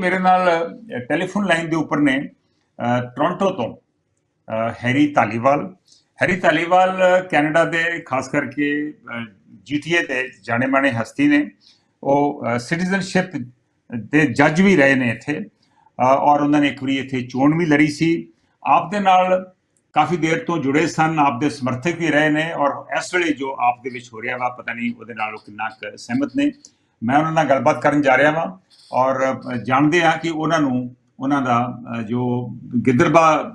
ਮੇਰੇ ਨਾਲ telephone line ਦੇ ਉੱਪਰ ਨੇ ਟੋਰਾਂਟੋ ਤੋਂ Harry Dhaliwal Harry Dhaliwal Canada ਦੇ, ਖਾਸ ਕਰਕੇ ਜੀਟੀਏ ਦੇ ਜਾਣੇ ਮਾਣੇ ਹਸਤੀ ਨੇ। ਉਹ ਸਿਟੀਜ਼ਨਸ਼ਿਪ ਦੇ ਜੱਜ ਵੀ ਰਹੇ ਨੇ ਇੱਥੇ। ਔਰ ਉਹਨਾਂ ਨੇ ਇੱਕ ਵਾਰੀ ਇੱਥੇ ਚੋਣ ਵੀ ਲੜੀ ਸੀ। ਆਪ ਦੇ ਨਾਲ ਕਾਫੀ ਦੇਰ ਤੋਂ ਜੁੜੇ ਸਨ, ਆਪ ਦੇ ਸਮਰਥਕ ਵੀ ਰਹੇ ਨੇ। ਔਰ ਇਸ ਵੇਲੇ ਜੋ ਆਪ ਦੇ ਵਿੱਚ ਹੋ ਰਿਹਾ ਵਾ, ਪਤਾ ਨਹੀਂ ਉਹਦੇ ਨਾਲ ਉਹ ਕਿੰਨਾ ਕੁ ਸਹਿਮਤ ਨੇ। ਮੈਂ ਉਹਨਾਂ ਨਾਲ ਗੱਲਬਾਤ ਕਰਨ ਜਾ ਰਿਹਾ ਵਾਂ ਔਰ ਜਾਣਦੇ ਹਾਂ ਕਿ ਉਹਨਾਂ ਨੂੰ ਉਹਨਾਂ ਦਾ ਜੋ ਗਿੱਦਰਬਾ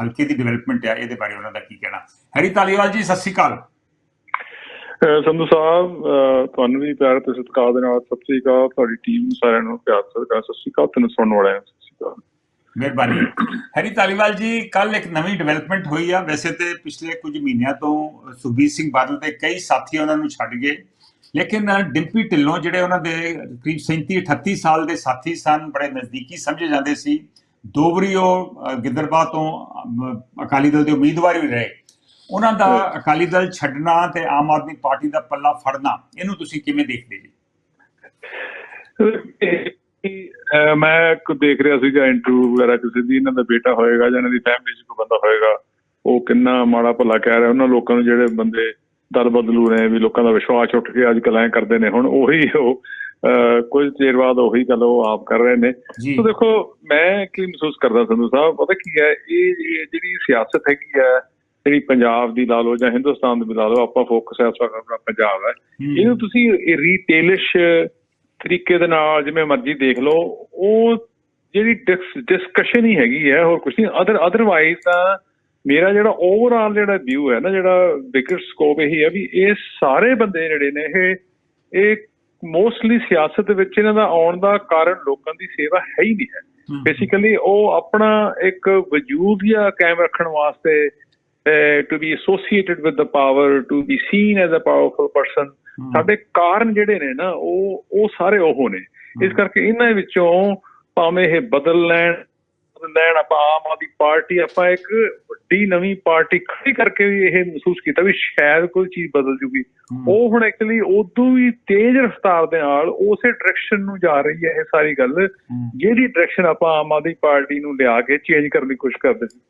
ਹਲਕੇ ਦੀ ਡਿਵੈਲਪਮੈਂਟ ਹੈ ਇਹਦੇ ਬਾਰੇ ਉਹਨਾਂ ਦਾ ਕੀ ਕਹਿਣਾ। ਹੈਰੀ ਧਾਲੀਵਾਲ ਜੀ ਸਤਿ ਸ਼੍ਰੀ ਅਕਾਲ। ਸੰਧੂ ਸਾਹਿਬ ਤੁਹਾਨੂੰ ਵੀ ਪਿਆਰ ਤੇ ਸਤਿਕਾਰ ਦੇ ਨਾਲ ਸਤਿ ਸ੍ਰੀ ਅਕਾਲ ਤੁਹਾਡੀ ਟੀਮ ਸਾਰਿਆਂ ਨੂੰ ਪਿਆਰ ਸਤਿਕਾਰ ਸਤਿ ਸ੍ਰੀ ਅਕਾਲ ਤੁਹਾਨੂੰ ਸੁਣਨ ਵਾਲਿਆਂ ਸਤਿ ਸ੍ਰੀ ਅਕਾਲ। ਮਿਹਰਬਾਨੀ। ਹੈਰੀ ਧਾਲੀਵਾਲ ਜੀ ਕੱਲ ਇੱਕ ਨਵੀਂ ਡਿਵੈਲਪਮੈਂਟ ਹੋਈ ਆ। ਵੈਸੇ ਤੇ ਪਿਛਲੇ ਕੁਝ ਮਹੀਨਿਆਂ ਤੋਂ ਸੁਖਬੀਰ ਸਿੰਘ ਬਾਦਲ ਦੇ ਕਈ ਸਾਥੀ ਉਹਨਾਂ ਨੂੰ ਛੱਡ ਗਏ। ਲੇਕਿਨ ਡਿੰਪੀ ਢਿੱਲੋਂ ਜਿਹੜੇ ਉਹਨਾਂ ਦੇ ਕਰੀਬ 37 38 ਸਾਲ ਦੇ ਸਾਥੀ ਸਨ ਬੜੇ ਨਜ਼ਦੀਕੀ ਸਮਝੇ ਜਾਂਦੇ ਸੀ। ਦੋ ਵਾਰੀ ਉਹ ਅ, ਗਿੱਦਰਬਾਹ ਤੋਂ ਅਕਾਲੀ ਦਲ ਦੇ ਉਮੀਦਵਾਰ ਵੀ ਰਹੇ। ਉਹਨਾਂ ਦਾ ਅਕਾਲੀ ਦਲ ਛੱਡਣਾ ਤੇ ਆਮ ਆਦਮੀ ਪਾਰਟੀ ਦਾ ਪੱਲਾ ਫੜਨਾ ਇਹਨੂੰ ਤੁਸੀਂ ਕਿਵੇਂ ਦੇਖਦੇ ਜੀ? ਮੈਂ ਇੱਕ ਦੇਖ ਰਿਹਾ ਸੀਗਾ ਇੰਟਰਵਿਊ ਵਗੈਰਾ ਕਿਸੇ ਦੀ ਇਹਨਾਂ ਦਾ ਬੇਟਾ ਹੋਏਗਾ ਜਾਂ ਇਹਨਾਂ ਦੀ ਫੈਮਿਲੀ 'ਚ ਕੋਈ ਬੰਦਾ ਹੋਏਗਾ ਉਹ ਕਿੰਨਾ ਮਾੜਾ ਭਲਾ ਕਹਿ ਰਿਹਾ ਉਹਨਾਂ ਲੋਕਾਂ ਨੂੰ ਜਿਹੜੇ ਬੰਦੇ ਦਲ ਬਦਲੂ ਨੇ ਵੀ ਲੋਕਾਂ ਦਾ ਵਿਸ਼ਵਾਸ ਉੱਠ ਕੇ ਅੱਜ ਕੱਲ੍ਹ ਐਂ ਕਰਦੇ ਨੇ। ਹੁਣ ਉਹੀ ਉਹ ਕੁਝ ਚਿਰ ਬਾਅਦ ਉਹੀ ਗੱਲ ਉਹ ਆਪ ਕਰ ਰਹੇ ਨੇ। ਸੋ ਦੇਖੋ ਮੈਂ ਕੀ ਮਹਿਸੂਸ ਕਰਦਾ ਸੰਧੂ ਸਾਹਿਬ ਪਤਾ ਕੀ ਹੈ ਇਹ ਜਿਹੜੀ ਸਿਆਸਤ ਹੈਗੀ ਹੈ ਜਿਹੜੀ ਪੰਜਾਬ ਦੀ ਲਾ ਲਓ ਜਾਂ ਹਿੰਦੁਸਤਾਨ ਦੀ ਲਾ ਲਓ ਆਪਾਂ ਫੋਕਸ ਇਸ ਵਕਤ ਆਪਣਾ ਪੰਜਾਬ ਹੈ। ਇਹਨੂੰ ਤੁਸੀਂ ਰੀਟੇਲਿਸ਼ ਤਰੀਕੇ ਦੇ ਨਾਲ ਜਿਵੇਂ ਮਰਜ਼ੀ ਦੇਖ ਲਓ ਉਹ ਜਿਹੜੀ ਡਿਸਕਸ਼ਨ ਹੀ ਹੈਗੀ ਹੈ ਹੋਰ ਕੁਝ ਨਹੀਂ। ਅਦਰ ਅਦਰਵਾਈਜ਼ ਤਾਂ ਮੇਰਾ ਜਿਹੜਾ ਓਵਰਆਲ ਜਿਹੜਾ ਵਿਊ ਹੈ ਨਾ ਜਿਹੜਾ ਬਿਗਰ ਸਕੋਪ ਇਹੀ ਹੈ ਵੀ ਇਹ ਸਾਰੇ ਬੰਦੇ ਜਿਹੜੇ ਨੇ ਇਹ ਇਹ ਮੋਸਟਲੀ ਸਿਆਸਤ ਦੇ ਵਿੱਚ ਇਹਨਾਂ ਦਾ ਆਉਣ ਦਾ ਕਾਰਨ ਲੋਕਾਂ ਦੀ ਸੇਵਾ ਹੈ ਹੀ ਨਹੀਂ ਹੈ। ਬੇਸਿਕਲੀ ਉਹ ਆਪਣਾ ਇੱਕ ਵਜੂਦ ਜਾਂ ਕਾਇਮ ਰੱਖਣ ਵਾਸਤੇ to be associated with the power to be seen as a powerful person ਸਾਡੇ ਕਾਰਨ ਜਿਹੜੇ ਨੇ ਨਾ ਉਹ ਉਹ ਸਾਰੇ ਉਹ ਨੇ। ਇਸ ਕਰਕੇ ਇਹਨਾਂ ਵਿੱਚੋਂ ਭਾਵੇਂ ਇਹ ਬਦਲ ਲੈਣ ਲੈਣ ਆਪਾਂ ਆਮ ਆਦਮੀ ਪਾਰਟੀ ਆਪਾਂ ਇੱਕ ਵੱਡੀ ਨਵੀਂ ਪਾਰਟੀ ਖੜੀ ਕਰਕੇ ਵੀ ਇਹ ਮਹਿਸੂਸ ਕੀਤਾ ਵੀ ਸ਼ਾਇਦ ਕੋਈ ਚੀਜ਼ ਬਦਲ ਜੂਗੀ। ਉਹ ਹੁਣ ਐਕਚੁਅਲੀ ਉਦੋਂ ਵੀ ਤੇਜ਼ ਰਫ਼ਤਾਰ ਦੇ ਨਾਲ ਉਸੇ ਡਾਇਰੈਕਸ਼ਨ ਨੂੰ ਜਾ ਰਹੀ ਹੈ ਇਹ ਸਾਰੀ ਗੱਲ ਜਿਹੜੀ ਡਾਇਰੈਕਸ਼ਨ ਆਪਾਂ ਆਮ ਆਦਮੀ ਪਾਰਟੀ ਨੂੰ ਲਿਆ ਕੇ ਚੇਂਜ ਕਰਨ ਦੀ ਕੋਸ਼ਿਸ਼ ਕਰਦੇ ਸੀ।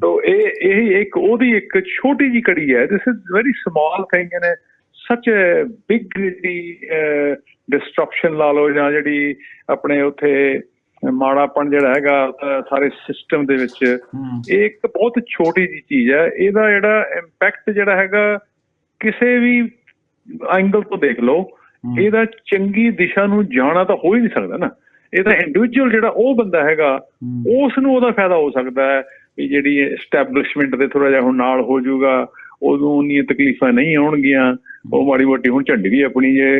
ਤੋ ਇਹ ਇਹ ਇੱਕ ਉਹਦੀ ਇੱਕ ਛੋਟੀ ਜੀ ਕੜੀ ਹੈ this is very small thing in such a big ਦੀ ਡਿਸਟਰਪਸ਼ਨ ਲਾ ਲਓ ਜਾਂ ਜਿਹੜੀ ਆਪਣੇ ਉੱਥੇ ਮਾੜਾਪਣ ਜਿਹੜਾ ਹੈਗਾ ਸਾਰੇ ਸਿਸਟਮ ਦੇ ਵਿੱਚ ਇਹ ਇੱਕ ਬਹੁਤ ਛੋਟੀ ਜੀ ਚੀਜ਼ ਹੈ। ਇਹਦਾ ਜਿਹੜਾ ਇੰਪੈਕਟ ਜਿਹੜਾ ਹੈਗਾ ਕਿਸੇ ਵੀ ਐਂਗਲ ਤੋਂ ਦੇਖ ਲਓ ਇਹਦਾ ਚੰਗੀ ਦਿਸ਼ਾ ਨੂੰ ਜਾਣਾ ਤਾਂ ਹੋ ਹੀ ਨਹੀਂ ਸਕਦਾ ਨਾ। ਇਹਦਾ ਇੰਡੀਵਿਜੂਅਲ ਜਿਹੜਾ ਉਹ ਬੰਦਾ ਹੈਗਾ ਉਸ ਨੂੰ ਉਹਦਾ ਫਾਇਦਾ ਹੋ ਸਕਦਾ ਹੈ ਵੀ ਜਿਹੜੀ ਐਸਟੈਬਲਿਸ਼ਮੈਂਟ ਦੇ ਥੋੜਾ ਜਿਹਾ ਹੁਣ ਨਾਲ ਹੋ ਜਾਊਗਾ ਉਦੋਂ ਉਨੀਆਂ ਤਕਲੀਫਾਂ ਨਹੀਂ ਆਉਣਗੀਆਂ। ਉਹ ਮਾੜੀ ਮੋਟੀ ਹੁਣ ਝੰਡੀ ਵੀ ਆਪਣੀ ਜੇ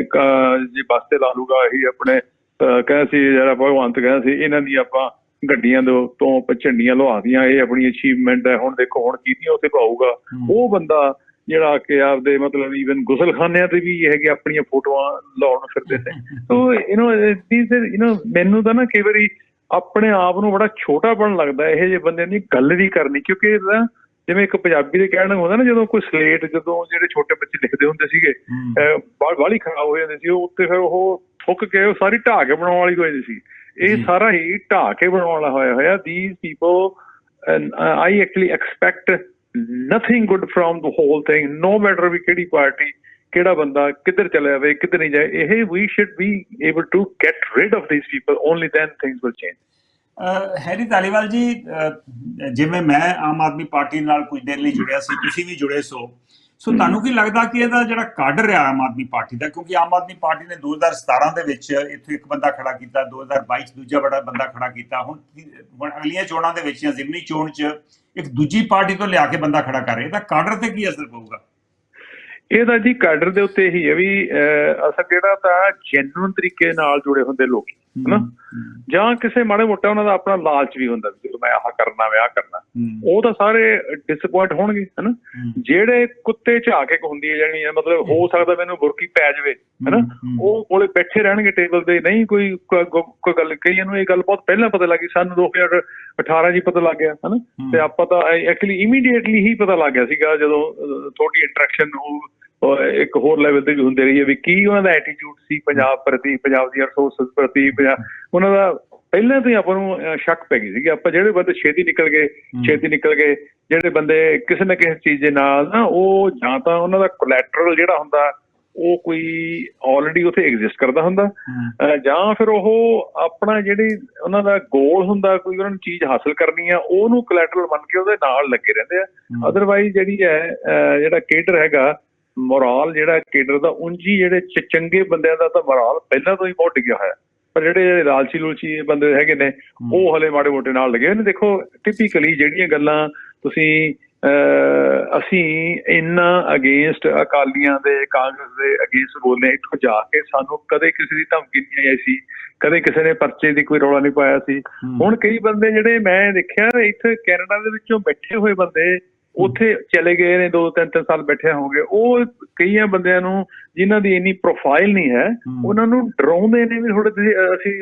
ਜੇ ਬੱਸ ਤੇ ਲਾ ਲੂਗਾ ਇਹੀ ਆਪਣੇ ਕਹਿੰਦਾ ਸੀ ਜਿਹੜਾ ਭਗਵੰਤ ਕਹਿੰਦਾ ਸੀ ਇਹਨਾਂ ਦੀ ਆਪਾਂ ਗੱਡੀਆਂ ਦੇ ਤੋਂ ਆਪਾਂ ਝੰਡੀਆਂ ਲਵਾਦੀਆਂ ਇਹ ਆਪਣੀ ਅਚੀਵਮੈਂਟ ਹੈ ਹੁਣ ਦੇਖੋ ਹੁਣ ਕੀਤੀਆਂ ਉੱਥੇ ਪਾਊਗਾ ਹਮ, ਉਹ ਬੰਦਾ ਜਿਹੜਾ ਕਿ ਆਪਦੇ ਮਤਲਬ ਈਵਨ ਗੁਸਲਖਾਨਿਆਂ ਤੇ ਵੀ ਇਹ ਹੈਗੇ ਆਪਣੀਆਂ ਫੋਟੋਆਂ ਲਾਉਣ ਨੂੰ ਫਿਰਦੇ ਨੇ so you know these you know ਮੈਨੂੰ ਤਾਂ ਨਾ ਕਈ ਵਾਰੀ ਆਪਣੇ ਆਪ ਨੂੰ ਬੜਾ ਛੋਟਾ ਬਣ ਲੱਗਦਾ ਇਹੋ ਜਿਹੇ ਬੰਦੇ ਦੀ ਗੱਲ ਵੀ ਕਰਨੀ ਕਿਉਂਕਿ ਇਹਦਾ ਜਿਵੇਂ ਇੱਕ ਪੰਜਾਬੀ ਦੇ ਕਹਿਣ ਨੂੰ ਹੁੰਦਾ ਨਾ ਜਦੋਂ ਕੋਈ ਸਲੇਟ ਜਦੋਂ ਜਿਹੜੇ ਛੋਟੇ ਬੱਚੇ ਲਿਖਦੇ ਹੁੰਦੇ ਸੀਗੇ ਹਮ, ਬਾਲੀ ਖਰਾਬ ਹੋ ਜਾਂਦੀ ਸੀ ਉਹ ਉੱਤੇ ਫਿਰ ਉਹ ਠੁੱਕ ਕੇ ਉਹ ਸਾਰੀ ਢਾਹ ਕੇ ਬਣਾਉਣ ਵਾਲੀ ਹੋ ਜਾਂਦੀ ਸੀ। ਇਹ। ਸਾਰਾ ਹੀ ਢਾਹ ਕੇ ਬਣਾਉਣ ਵਾਲਾ ਹੋਇਆ ਹੋਇਆ। These people I actually expect nothing good from the whole thing no matter ਵੀ ਕਿਹੜੀ ਪਾਰਟੀ ਕਿਹੜਾ ਬੰਦਾ ਕਿੱਧਰ ਚਲਾ ਜਾਵੇ ਕਿੱਧਰ ਨਹੀਂ ਜਾਏ ਇਹ we should be able to get rid of these people only then things will change Harry Dhaliwal ji ਜਿਵੇਂ ਮੈਂ ਆਮ ਆਦਮੀ ਪਾਰਟੀ ਨਾਲ ਕੁਝ ਦੇਰ ਲਈ ਜੁੜਿਆ ਸੀ ਤੁਸੀਂ ਵੀ ਜੁੜੇ ਸੋ ਸੋ ਤੁਹਾਨੂੰ ਕੀ ਲੱਗਦਾ ਕਿ ਇਹਦਾ ਜਿਹੜਾ ਕਾਡਰ ਹੈ ਆਮ ਆਦਮੀ ਪਾਰਟੀ ਦਾ? ਕਿਉਂਕਿ ਆਮ ਆਦਮੀ ਪਾਰਟੀ ਨੇ 2017 ਦੇ ਵਿੱਚ ਇੱਥੋਂ ਇੱਕ ਬੰਦਾ ਖੜਾ ਕੀਤਾ 2022 ਚ ਦੂਜਾ ਬੜਾ ਬੰਦਾ ਖੜਾ ਕੀਤਾ। ਹੁਣ ਹੁਣ ਅਗਲੀਆਂ ਚੋਣਾਂ ਦੇ ਵਿੱਚ ਜਾਂ ਜ਼ਿਮਨੀ ਚੋਣ ਚ ਇੱਕ ਦੂਜੀ ਪਾਰਟੀ ਤੋਂ ਲਿਆ ਕੇ ਬੰਦਾ ਖੜਾ ਕਰ ਰਿਹਾ। ਇਹਦਾ ਕਾਡਰ ਤੇ ਕੀ ਅਸਰ ਪਊਗਾ? ਇਹਦਾ ਜੀ ਕਾਡਰ ਦੇ ਉੱਤੇ ਹੀ ਹੈ ਵੀ ਅਸਲ ਜਿਹੜਾ ਤਾਂ ਜੈਨੂਇਨ ਤਰੀਕੇ ਨਾਲ ਜੁੜੇ ਹੁੰਦੇ ਲੋਕ। ਹਨਾ? ਜਾਂ ਕਿਸੇ ਮਾੜੇ ਮੋਟਾ ਉਹਨਾਂ ਦਾ ਆਪਣਾ ਲਾਲਚ ਵੀ ਹੁੰਦਾ ਵੀ ਮੈਂ ਆਹ ਕਰਨਾ ਮੈਂ ਆਹ ਕਰਨਾ। ਉਹ ਤਾਂ ਸਾਰੇ ਡਿਸਪਾਇੰਟ ਹੋਣਗੇ ਹਨਾ? ਜਿਹੜੇ ਕੁੱਤੇ ਝਾਕ ਕੇ ਹੁੰਦੀ ਹੈ ਜਾਨੀ ਹੈ ਮਤਲਬ ਹੋ ਸਕਦਾ ਮੈਨੂੰ ਬੁਰਕੀ ਪੈ ਜਾਵੇ ਹਨਾ? ਉਹ ਕੋਲੇ ਬੈਠੇ ਰਹਿਣਗੇ ਟੇਬਲ ਤੇ ਨਹੀਂ ਕੋਈ ਕੋਈ ਗੱਲ ਕਈਆਂ ਨੂੰ ਇਹ ਗੱਲ ਬਹੁਤ ਪਹਿਲਾਂ ਪਤਾ ਲੱਗੀ ਸਾਨੂੰ 2018 ਜੀ ਪਤਾ ਲੱਗ ਗਿਆ ਹਨਾ? ਤੇ ਆਪਾਂ ਤਾਂ ਐਕਚੁਅਲੀ ਇਮੀਡੀਏਟਲੀ ਹੀ ਪਤਾ ਲੱਗ ਗਿਆ ਸੀਗਾ ਜਦੋਂ ਤੁਹਾਡੀ ਇੰਟਰੈਕਸ਼ਨ ਉਹ ਉਹ ਇੱਕ ਹੋਰ ਲੈਵਲ ਤੇ ਵੀ ਹੁੰਦੇ ਰਹੀ ਹੈ ਵੀ ਕੀ ਉਹਨਾਂ ਦਾ ਐਟੀਟਿਊਡ ਸੀ ਪੰਜਾਬ ਪ੍ਰਤੀ ਪੰਜਾਬ ਦੀਆਂ ਰਿਸੋਰਸਸ ਪ੍ਰਤੀ ਉਹਨਾਂ ਦਾ ਪਹਿਲਾਂ ਤੋਂ ਹੀ ਆਪਾਂ ਨੂੰ ਸ਼ੱਕ ਪੈ ਗਈ ਸੀ ਆਪਾਂ ਜਿਹੜੇ ਬੰਦੇ ਛੇਤੀ ਨਿਕਲ ਗਏ ਛੇਤੀ ਨਿਕਲ ਗਏ ਜਿਹੜੇ ਬੰਦੇ ਕਿਸੇ ਨਾ ਕਿਸੇ ਚੀਜ਼ ਦੇ ਨਾਲ ਨਾ ਉਹ ਜਾਂ ਤਾਂ ਉਹਨਾਂ ਦਾ ਕੋਲੈਟਰਲ ਜਿਹੜਾ ਹੁੰਦਾ ਉਹ ਕੋਈ ਆਲਰੇਡੀ ਉੱਥੇ ਐਗਜ਼ਿਸਟ ਕਰਦਾ ਹੁੰਦਾ। ਜਾਂ ਫਿਰ ਉਹ ਆਪਣਾ ਜਿਹੜੀ ਉਹਨਾਂ ਦਾ ਗੋਲ ਹੁੰਦਾ ਕੋਈ ਉਹਨਾਂ ਨੂੰ ਚੀਜ਼ ਹਾਸਲ ਕਰਨੀ ਆ ਉਹਨੂੰ ਕੋਲੈਟਰਲ ਮੰਨ ਕੇ ਉਹਦੇ ਨਾਲ ਲੱਗੇ ਰਹਿੰਦੇ ਆ। ਅਦਰਵਾਈਜ਼ ਜਿਹੜੀ ਹੈ ਜਿਹੜਾ ਕੇਡਰ ਹੈਗਾ ਮੋਰਲ ਜਿਹੜਾ ਕੇਡਰ ਦਾ ਉਂਝੀ ਜਿਹੜੇ ਚੰਗੇ ਬੰਦਿਆਂ ਦਾ ਤਾਂ ਮੋਰਲ ਪਹਿਲਾਂ ਤੋਂ ਹੀ ਬਹੁਤ ਡਿੱਗਿਆ ਹੋਇਆ। ਪਰ ਜਿਹੜੇ ਜਿਹੜੇ ਲਾਲਚੀ ਲੂਲਚੀ ਬੰਦੇ ਹੈਗੇ ਨੇ ਉਹ ਹਲੇ ਮਾੜੇ ਮੋਟੇ ਨਾਲ ਲੱਗੇ ਨੇ। ਦੇਖੋ ਟਿਪੀਕਲੀ ਜਿਹੜੀਆਂ ਗੱਲਾਂ ਤੁਸੀਂ ਅਸੀਂ ਇੰਨਾ ਅਗੇਂਸਟ ਅਕਾਲੀਆਂ ਦੇ ਕਾਂਗਰਸ ਦੇ ਅਗੇਂਸਟ ਬੋਲਨੇ ਇੱਥੋਂ ਜਾ ਕੇ ਸਾਨੂੰ ਕਦੇ ਕਿਸੇ ਦੀ ਧਮਕੀ ਨਹੀਂ ਆਈ ਸੀ। ਕਦੇ ਕਿਸੇ ਨੇ ਪਰਚੇ ਦੀ ਕੋਈ ਰੌਲਾ ਨਹੀਂ ਪਾਇਆ ਸੀ। ਹੁਣ ਕਈ ਬੰਦੇ ਜਿਹੜੇ ਮੈਂ ਦੇਖਿਆ ਇੱਥੇ ਕੈਨੇਡਾ ਦੇ ਵਿੱਚੋਂ ਬੈਠੇ ਹੋਏ ਬੰਦੇ ਉੱਥੇ ਚਲੇ ਗਏ ਨੇ ਦੋ ਤਿੰਨ ਤਿੰਨ ਸਾਲ ਬੈਠੇ ਹੋਗੇ ਉਹ ਕਈਆਂ ਬੰਦਿਆਂ ਨੂੰ ਜਿਨ੍ਹਾਂ ਦੀ ਇੰਨੀ ਪ੍ਰੋਫਾਈਲ ਨਹੀਂ ਹੈ ਉਹਨਾਂ ਨੂੰ ਡਰਾਉਂਦੇ ਨੇ ਵੀ ਥੋੜੇ ਤੁਸੀਂ ਅਸੀਂ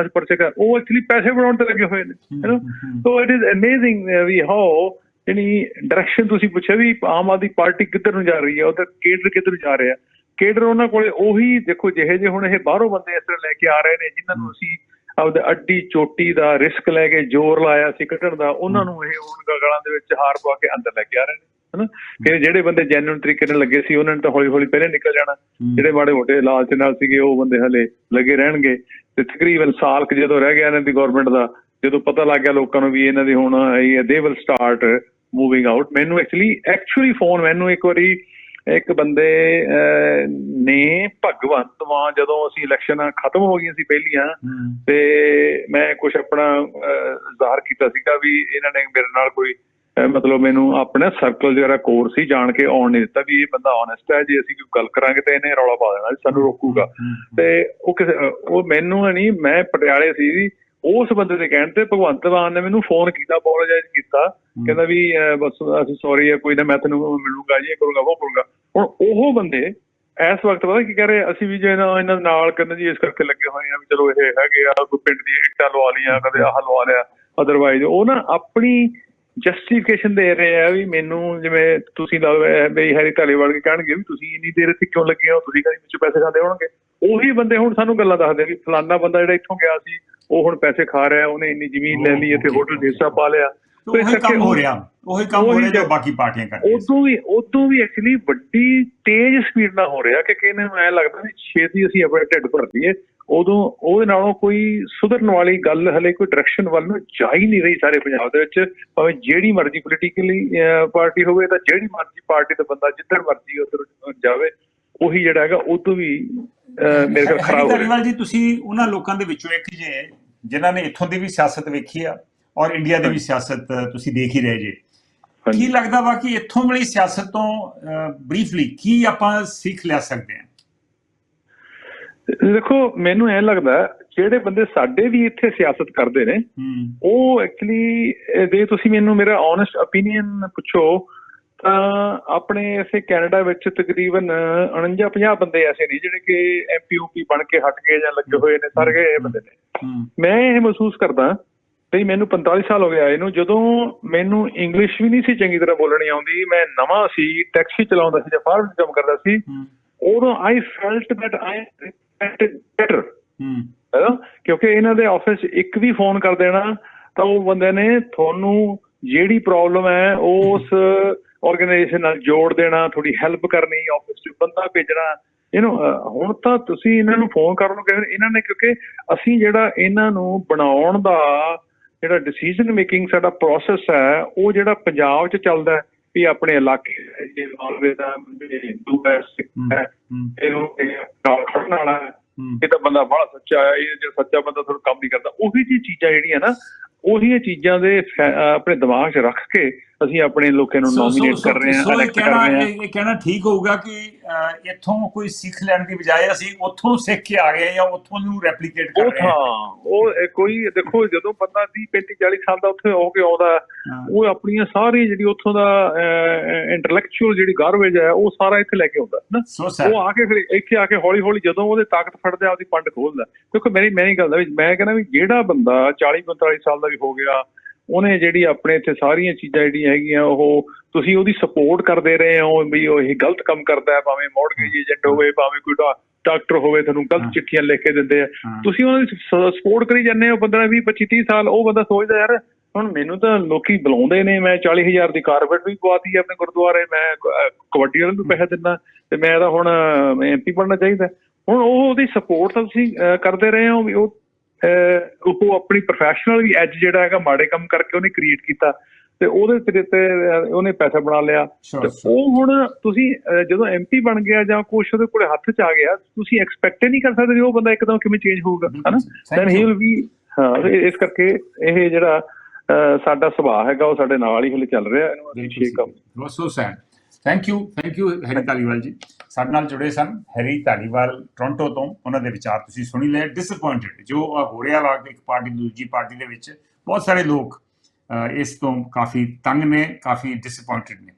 ਅਸੀਂ ਪਰਚੇ ਕਰ ਉਹ ਐਕਚੁਅਲੀ ਪੈਸੇ ਬਣਾਉਣ ਤੇ ਲੱਗੇ ਹੋਏ ਨੇ ਹੈਨਾ ਸੋ ਇਟ ਇਜ਼ ਅਮੇਜ਼ਿੰਗ ਵੀ ਹਾਊ ਜਿਹੜੀ ਡਾਇਰੈਕਸ਼ਨ ਤੁਸੀਂ ਪੁੱਛਿਆ ਵੀ ਆਮ ਆਦਮੀ ਪਾਰਟੀ ਕਿੱਧਰ ਨੂੰ ਜਾ ਰਹੀ ਹੈ ਉਹਦਾ ਕੇਡਰ ਕਿੱਧਰ ਨੂੰ ਜਾ ਰਿਹਾ ਕੇਡਰ ਉਹਨਾਂ ਕੋਲੇ ਉਹੀ ਦੇਖੋ ਜਿਹੇ ਜਿਹੇ ਹੁਣ ਇਹ ਬਾਹਰੋਂ ਬੰਦੇ ਇਸ ਤਰ੍ਹਾਂ ਲੈ ਕੇ ਆ ਰਹੇ ਨੇ ਜਿਨ੍ਹਾਂ ਨੂੰ ਅਸੀਂ ਆਪਦੇ ਅੱਡੀ ਚੋਟੀ ਦਾ ਰਿਸਕ ਲੈ ਕੇ ਜ਼ੋਰ ਲਾਇਆ ਸੀ ਕੱਢਣ ਦਾ ਉਹਨਾਂ ਨੂੰ ਇਹ ਹੁਣ ਗਲਾਂ ਦੇ ਵਿੱਚ ਹਾਰ ਪਵਾ ਕੇ ਅੰਦਰ ਲੈ ਕੇ ਆ ਰਹੇ ਨੇ ਹਨਾ? ਕਿ ਜਿਹੜੇ ਬੰਦੇ ਜੈਨੂਇਨ ਤਰੀਕੇ ਨਾਲ ਲੱਗੇ ਸੀ ਉਹਨਾਂ ਨੇ ਤਾਂ ਹੌਲੀ ਹੌਲੀ ਪਹਿਲੇ ਨਿਕਲ ਜਾਣਾ। ਜਿਹੜੇ ਮਾੜੇ ਮੋਟੇ ਲਾਲਚ ਨਾਲ ਸੀਗੇ ਉਹ ਬੰਦੇ ਹਲੇ ਲੱਗੇ ਰਹਿਣਗੇ। ਤੇ ਤਕਰੀਬਨ ਸਾਲ ਕੁ ਜਦੋਂ ਰਹਿ ਗਿਆ ਇਹਨਾਂ ਦੀ ਗਵਰਨਮੈਂਟ ਦਾ ਜਦੋਂ ਪਤਾ ਲੱਗ ਗਿਆ ਲੋਕਾਂ ਨੂੰ ਵੀ ਇਹਨਾਂ ਦੀ ਹੁਣ ਇਹ they will start moving out ਮੈਨੂੰ ਐਕਚੁਅਲੀ ਐਕਚੁਅਲੀ ਫੋਨ ਮੈਨੂੰ ਇੱਕ ਵਾਰੀ ਇੱਕ ਬੰਦੇ ਨੇ ਭਗਵੰਤ ਮਾਨ ਜਦੋਂ ਅਸੀਂ ਇਲੈਕਸ਼ਨ ਖਤਮ ਹੋ ਗਈਆਂ ਸੀ ਪਹਿਲੀਆਂ ਤੇ ਮੈਂ ਕੁਝ ਆਪਣਾ ਜ਼ਾਹਰ ਕੀਤਾ ਸੀਗਾ ਵੀ ਇਹਨਾਂ ਨੇ ਮੇਰੇ ਨਾਲ ਕੋਈ ਮਤਲਬ ਮੈਨੂੰ ਆਪਣਾ ਸਰਕਲ ਜਿਹੜਾ ਕੋਰ ਸੀ ਜਾਣ ਕੇ ਆਉਣ ਨਹੀਂ ਦਿੱਤਾ ਵੀ ਇਹ ਬੰਦਾ ਓਨੈਸਟ ਹੈ ਜੇ ਅਸੀਂ ਕੋਈ ਗੱਲ ਕਰਾਂਗੇ ਤੇ ਇਹਨੇ ਰੌਲਾ ਪਾ ਦੇਣਾ ਸਾਨੂੰ ਰੋਕੂਗਾ। ਤੇ ਉਹ ਕਿਸੇ ਉਹ ਮੈਨੂੰ ਨਹੀਂ ਮੈਂ ਪਟਿਆਲੇ ਸੀ ਉਸ ਬੰਦੇ ਦੇ ਕਹਿਣ ਤੇ ਭਗਵੰਤ ਮਾਨ ਨੇ ਮੈਨੂੰ ਫੋਨ ਕੀਤਾ ਅਪੋਲੋਜਾਈਜ਼ ਕੀਤਾ ਕਹਿੰਦਾ ਵੀ ਬਸ ਅਸੀਂ ਸੌਰੀ ਹੈ ਕੋਈ ਨਾ ਮੈਂ ਤੈਨੂੰ ਮਿਲੂੰਗਾ ਜੀ ਇਹ ਕਰੂੰਗਾ ਉਹ ਕਰੂੰਗਾ। ਹੁਣ ਉਹ ਬੰਦੇ ਇਸ ਵਕਤ ਪਤਾ ਕੀ ਕਹਿ ਰਹੇ ਅਸੀਂ ਵੀ ਜੇ ਇਹਨਾਂ ਨਾਲ ਕਹਿੰਦੇ ਜੀ ਇਸ ਕਰਕੇ ਲੱਗੇ ਹੋਏ ਆ ਵੀ ਚਲੋ ਇਹ ਹੈਗੇ ਆ ਕੋਈ ਪਿੰਡ ਦੀ ਇੱਟਾਂ ਲਵਾ ਲੀਆਂ ਕਦੇ ਆਹ ਲਵਾ ਲਿਆ ਅਦਰਵਾਈਜ਼ ਉਹ ਨਾ ਆਪਣੀ ਜਸਟੀਫਿਕੇਸ਼ਨ ਦੇ ਰਹੇ ਆ ਵੀ ਮੈਨੂੰ ਜਿਵੇਂ ਤੁਸੀਂ ਲਾ ਬਈ ਹੈਰੀ ਧਾਲੀਵਾਲ ਕੇ ਕਹਿਣਗੇ ਵੀ ਤੁਸੀਂ ਇੰਨੀ ਦੇਰ ਇੱਥੇ ਕਿਉਂ ਲੱਗੇ ਹੋ ਤੁਸੀਂ ਕਦੀ ਵਿੱਚ ਪੈਸੇ ਖਾਂਦੇ ਹੋਣਗੇ। ਉਹੀ ਬੰਦੇ ਹੁਣ ਸਾਨੂੰ ਗੱਲਾਂ ਦੱਸਦੇ ਵੀ ਫਲਾਨਾ ਬੰਦਾ ਜਿਹੜਾ ਇੱਥੋਂ ਗਿਆ ਸੀ ਉਹ ਹੁਣ ਪੈਸੇ ਖਾ ਰਿਹਾ ਉਹਨੇ ਇੰਨੀ ਜ਼ਮੀਨ ਲੈ ਲਈ ਇੱਥੇ ਹੋਟਲ ਦੇਸਾ ਪਾ ਲਿਆ। ਤਾਂ ਉਹੀ ਕੰਮ ਹੋ ਰਿਹਾ। ਉਹੀ ਕੰਮ ਹੋ ਰਿਹਾ ਜੋ ਬਾਕੀ ਪਾਰਟੀਆਂ ਕਰ ਉਦੋਂ ਵੀ ਉਦੋਂ ਵੀ ਐਕਚੁਅਲੀ ਵੱਡੀ ਤੇਜ਼ ਸਪੀਡ ਨਾਲ ਹੋ ਰਿਹਾ ਕਿ ਕਿਨੇ ਨੂੰ ਐ ਲੱਗਦਾ ਵੀ ਛੇਤੀ ਅਸੀਂ ਆਪਣੇ ਢਿੱਡ ਭਰ ਲਈਏ ਉਦੋਂ ਉਹਦੇ ਨਾਲੋਂ ਕੋਈ ਸੁਧਰਨ ਵਾਲੀ ਗੱਲ ਹਲੇ ਕੋਈ ਡਾਇਰੈਕਸ਼ਨ ਵੱਲ ਨੂੰ ਜਾ ਹੀ ਨਹੀਂ ਰਹੀ ਸਾਰੇ ਪੰਜਾਬ ਦੇ ਵਿੱਚ। ਭਾਵੇਂ ਜਿਹੜੀ ਮਰਜ਼ੀ ਪੋਲੀਟੀਕਲੀ ਪਾਰਟੀ ਹੋਵੇ ਤਾਂ ਜਿਹੜੀ ਮਰਜ਼ੀ ਪਾਰਟੀ ਦਾ ਬੰਦਾ ਜਿੱਧਰ ਮਰਜ਼ੀ ਉਧਰ ਜਾਵੇ ਉਹੀ ਜਿਹੜਾ ਹੈਗਾ ਉਦੋਂ ਵੀ ਮੇਰੇ ਖਿਆਲ ਖਰਾਬ ਹੋ ਰਿਹਾ। ਜੀ ਤੁਸੀਂ ਉਹਨਾਂ ਲੋਕਾਂ ਦੇ ਵਿੱਚੋਂ ਇੱਕ ਜੇ ਜਿਨ੍ਹਾਂ ਨੇ ਇੱਥੋਂ ਦੀ ਵੀ ਸਿਆਸਤ ਵੇਖੀ ਆ ਔਰ ਇੰਡੀਆ ਦੀ ਵੀ ਸਿਆਸਤ ਤੁਸੀਂ ਦੇਖ ਹੀ ਰਹੇ ਜੇ। ਕੀ। ਲੱਗਦਾ ਵਾ ਕਿ ਇੱਥੋਂ ਵਾਲੀ ਸਿਆਸਤ ਤੋਂ ਬਰੀਫਲੀ ਕੀ ਆਪਾਂ ਸਿੱਖ ਲੈ ਸਕਦੇ ਹਾਂ ਦੇਖੋ ਮੈਨੂੰ ਐ ਲੱਗਦਾ ਜਿਹੜੇ ਬੰਦੇ ਸਾਡੇ ਵੀ ਇੱਥੇ ਸਿਆਸਤ ਕਰਦੇ ਨੇ ਉਹ ਐਕਚੁਅਲੀ ਜੇ ਤੁਸੀਂ ਮੈਨੂੰ ਮੇਰਾ ਓਨੈਸਟ opinion ਪੁੱਛੋ ਤਾਂ ਆਪਣੇ ਇਸੇ ਕੈਨੇਡਾ ਵਿੱਚ ਤਕਰੀਬਨ 49 50 ਬੰਦੇ ਐਸੇ ਨੇ ਜਿਹੜੇ ਕਿ ਐਮਪੀਯੂਪੀ ਬਣ ਕੇ ਹਟ ਗਏ ਜਾਂ ਲੱਗੇ ਹੋਏ ਨੇ ਸਾਰੇ ਇਹ ਬੰਦੇ ਨੇ। ਮੈਂ ਇਹ ਮਹਿਸੂਸ ਕਰਦਾ ਵੀ ਮੈਨੂੰ 45 ਸਾਲ ਹੋ ਗਏ ਆਏ ਨੂੰ ਜਦੋਂ ਮੈਨੂੰ ਇੰਗਲਿਸ਼ ਵੀ ਨਹੀਂ ਸੀ ਚੰਗੀ ਤਰ੍ਹਾਂ ਬੋਲਣੀ ਆਉਂਦੀ ਮੈਂ ਨਵਾਂ ਸੀ ਟੈਕਸੀ ਚਲਾਉਂਦਾ ਸੀ ਜਾਂ ਫਾਰਮ ਕੰਮ ਕਰਦਾ ਸੀ ਉਦੋਂ I felt that I respected better hmm. ਹੈਨਾ ਕਿਉਂਕਿ ਇਹਨਾਂ ਦੇ ਆਫਿਸ ਇੱਕ ਵੀ ਫੋਨ ਕਰ ਦੇਣਾ ਤਾਂ ਉਹ ਬੰਦੇ ਨੇ ਤੁਹਾਨੂੰ ਜਿਹੜੀ ਪ੍ਰੋਬਲਮ ਹੈ ਉਸ ਆਰਗੇਨਾਈਜੇਸ਼ਨ ਨਾਲ ਜੋੜ ਦੇਣਾ ਥੋੜੀ ਹੈਲਪ ਕਰਨੀ ਆਫਿਸ 'ਚ ਬੰਦਾ ਭੇਜਣਾ। ਇਹਨੂੰ ਹੁਣ ਤਾਂ ਤੁਸੀਂ ਇਹਨਾਂ ਨੂੰ ਫੋਨ ਕਰਨ ਨੂੰ ਕਹਿੰਦੇ ਇਹਨਾਂ ਨੇ ਕਿਉਂਕਿ ਅਸੀਂ ਜਿਹੜਾ ਇਹਨਾਂ ਨੂੰ ਬਣਾਉਣ ਦਾ ਜਿਹੜਾ ਡਿਸੀਜਨ ਮੇਕਿੰਗ ਸਾਡਾ ਪ੍ਰੋਸੈਸ ਹੈ ਉਹ ਜਿਹੜਾ ਪੰਜਾਬ 'ਚ ਚੱਲਦਾ ਹੈ ਵੀ ਆਪਣੇ ਇਲਾਕੇ ਦਾ ਵੀ ਹਿੰਦੂ ਹੈ ਸਿੱਖ ਹੈ ਇਹਨੂੰ ਇਹ ਨਾਲ ਖੜਨ ਵਾਲਾ ਇਹ ਤਾਂ ਬੰਦਾ ਬੜਾ ਸੱਚਾ ਹੈ ਇਹ ਜਿਹੜਾ ਸੱਚਾ ਬੰਦਾ ਤੁਹਾਨੂੰ ਕੰਮ ਨਹੀਂ ਕਰਦਾ ਉਹੀ ਜੀ ਚੀਜ਼ਾਂ ਜਿਹੜੀਆਂ ਨਾ ਉਹੀ ਚੀਜ਼ਾਂ ਦੇ ਆਪਣੇ ਦਿਮਾਗ 'ਚ ਰੱਖ ਕੇ ਅਸੀਂ ਆਪਣੇ ਲੋਕਾਂ ਨੂੰ ਨੋਮੀਨੇਟ ਕਰ ਰਹੇ ਹਾਂ ਇਲੈਕਟ ਕਰ ਰਹੇ ਹਾਂ। ਇਹ ਕਹਿਣਾ ਠੀਕ ਹੋਊਗਾ ਕਿ ਇੱਥੋਂ ਕੋਈ ਸਿੱਖ ਲੈਣ ਦੀ ਬਜਾਏ ਅਸੀਂ ਉੱਥੋਂ ਸਿੱਖ ਕੇ ਆ ਗਏ ਜਾਂ ਉੱਥੋਂ ਨੂੰ ਰੈਪਲੀਕੇਟ ਕਰ ਰਹੇ ਹਾਂ। ਉਹ ਕੋਈ ਦੇਖੋ ਜਦੋਂ ਬੰਦਾ 30 35 40 ਸਾਲ ਦਾ ਉੱਥੇ ਹੋ ਕੇ ਆਉਂਦਾ। ਉਹ ਆਪਣੀਆਂ ਸਾਰੀ ਜਿਹੜੀ ਉੱਥੋਂ ਦਾ ਇੰਟੈਲੈਕਚੁਅਲ ਜਿਹੜੀ ਗਾਰਬੇਜ ਹੈ ਉਹ ਸਾਰਾ ਇੱਥੇ ਲੈ ਕੇ ਆਉਂਦਾ ਨਾ ਉਹ ਆ ਕੇ ਫਿਰ ਇੱਥੇ ਆ ਕੇ ਹੌਲੀ ਹੌਲੀ ਜਦੋਂ ਉਹਦੇ ਤਾਕਤ ਫੜਦਾ ਆਪਦੀ ਪੰਡ ਖੋਲਦਾ। ਕਿਉਂਕਿ ਮੇਰੀ ਮੈਂ ਨਹੀਂ ਗੱਲ ਦਾ ਵੀ ਮੈਂ ਕਹਿੰਦਾ ਵੀ ਜਿਹੜਾ ਬੰਦਾ 40 45 ਸਾਲ ਦਾ ਵੀ ਹੋ ਗਿਆ ਉਹਨੇ ਜਿਹੜੀ ਆਪਣੇ ਇੱਥੇ ਸਾਰੀਆਂ ਚੀਜ਼ਾਂ ਜਿਹੜੀਆਂ ਹੈਗੀਆਂ ਉਹ ਤੁਸੀਂ ਉਹਦੀ ਸਪੋਰਟ ਕਰਦੇ ਰਹੇ ਹੋ ਵੀ ਉਹ ਇਹ ਗਲਤ ਕੰਮ ਕਰਦਾ ਹੈ ਭਾਵੇਂ ਮੌਰਗੇਜ ਏਜੰਟ ਹੋਵੇ ਭਾਵੇਂ ਕੋਈ ਡਾਕਟਰ ਹੋਵੇ ਤੁਹਾਨੂੰ। ਗਲਤ ਚਿੱਠੀਆਂ ਲਿਖ ਕੇ ਦਿੰਦੇ ਆ। ਤੁਸੀਂ ਉਹਨਾਂ ਦੀ ਸਪੋਰਟ ਕਰੀ ਜਾਂਦੇ ਹੋ 15 20 25 30 ਸਾਲ ਉਹ ਬੰਦਾ ਸੋਚਦਾ ਯਾਰ ਹੁਣ ਮੈਨੂੰ ਤਾਂ ਲੋਕੀ ਬੁਲਾਉਂਦੇ ਨੇ ਮੈਂ 40000 ਦੀ ਕਾਰਪੇਟ ਵੀ ਪਵਾਤੀ ਆਪਣੇ ਗੁਰਦੁਆਰੇ ਮੈਂ ਕਬੱਡੀ ਵਾਲਿਆਂ ਨੂੰ ਪੈਸੇ ਦਿੰਦਾ ਤੇ ਮੈਂ ਤਾਂ ਹੁਣ ਐਮਪੀ ਬਣਨਾ ਚਾਹੀਦਾ ਹੁਣ ਉਹ ਉਹਦੀ ਸਪੋਰਟ ਤਾਂ ਤੁਸੀਂ ਕਰਦੇ ਰਹੇ ਹੋ ਵੀ ਉਹ ਉਹ ਆਪਣੀ ਪ੍ਰੋਫੈਸ਼ਨਲ ਵੀ ਐਜ ਜਿਹੜਾ ਹੈਗਾ ਮਾੜੇ ਕੰਮ ਕਰਕੇ ਉਹਨੇ ਕ੍ਰੀਏਟ ਕੀਤਾ ਤੇ ਉਹਦੇ ਤੇ ਅਹ, ਉਹਨੇ ਪੈਸਾ ਬਣਾ ਲਿਆ ਤੇ. ਉਹ ਹੁਣ ਤੁਸੀਂ ਜਦੋਂ ਐਮਪੀ ਬਣ ਗਿਆ ਜਾਂ ਕੁਛ ਉਹਦੇ ਕੋਲੇ ਹੱਥ 'ਚ ਆ ਗਿਆ ਤੁਸੀਂ ਐਕਸਪੈਕਟ ਨਹੀਂ ਕਰ ਸਕਦੇ ਵੀ ਉਹ ਬੰਦਾ ਇੱਕਦਮ ਕਿਵੇਂ ਚੇਂਜ ਹੋਊਗਾ ਹਨਾ ਦੈਨ ਹੀ. ਵਿਲ ਬੀ ਹਾਂ ਤੇ ਇਸ ਕਰਕੇ ਇਹ ਜਿਹੜਾ ਸਾਡਾ ਸੁਭਾਅ ਹੈਗਾ ਉਹ ਸਾਡੇ ਨਾਲ ਹੀ ਹਲੇ ਚੱਲ ਰਿਹਾ ਇਹਨੂੰ ਅਸੀਂ ਸਹੀ। was so sad thank you thank you Harry Dhaliwal ji ਸਾਡੇ ਨਾਲ ਜੁੜੇ ਸਨ ਹੈਰੀ ਧਾਲੀਵਾਲ ਟੋਰਾਂਟੋ ਤੋਂ। ਉਹਨਾਂ ਦੇ ਵਿਚਾਰ ਤੁਸੀਂ ਸੁਣੀ ਲਏ। ਡਿਸਪਾਇੰਟਡ ਜੋ ਹੋ ਰਿਹਾ ਵਾ ਇੱਕ ਪਾਰਟੀ ਦੂਜੀ ਪਾਰਟੀ ਦੇ ਵਿੱਚ ਬਹੁਤ ਸਾਰੇ ਲੋਕ ਇਸ ਤੋਂ ਕਾਫੀ ਤੰਗ ਨੇ, ਕਾਫੀ ਡਿਸਪਾਇੰਟਡ ਨੇ।